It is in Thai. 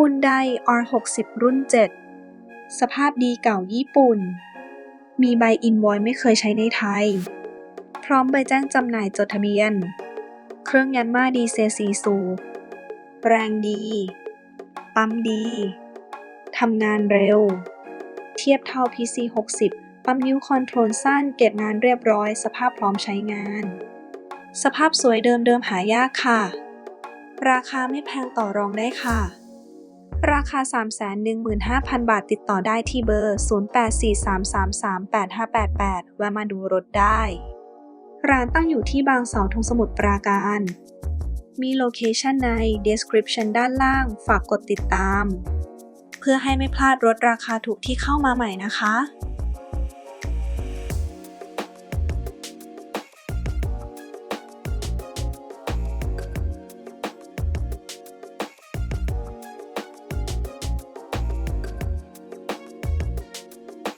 Hyundai R60 รุ่น 7 สภาพดีเก่าญี่ปุ่น มีใบอินวอยไม่เคยใช้ในไทย พร้อมใบแจ้งจำหน่ายจดทะเบียน เครื่องยันมาดีเซซีสูบแรงดี ปั๊มดี ทำงานเร็ว เทียบเท่า PC 60ปั๊มนิ้วคอนโทรลสั้นเก็บงานเรียบร้อย สภาพพร้อมใช้งาน สภาพสวยเดิมเดิมหายากค่ะ ราคาไม่แพงต่อรองได้ค่ะ ราคา 315,000 บาทติดต่อได้ที่เบอร์ 0843338588 แวะมาดูรถได้ ร้านตั้งอยู่ที่บางเสาธงสมุทรปราการ มีโลเคชันใน description ด้านล่าง ฝากกดติดตาม เพื่อให้ไม่พลาดรถราคาถูกที่เข้ามาใหม่นะคะ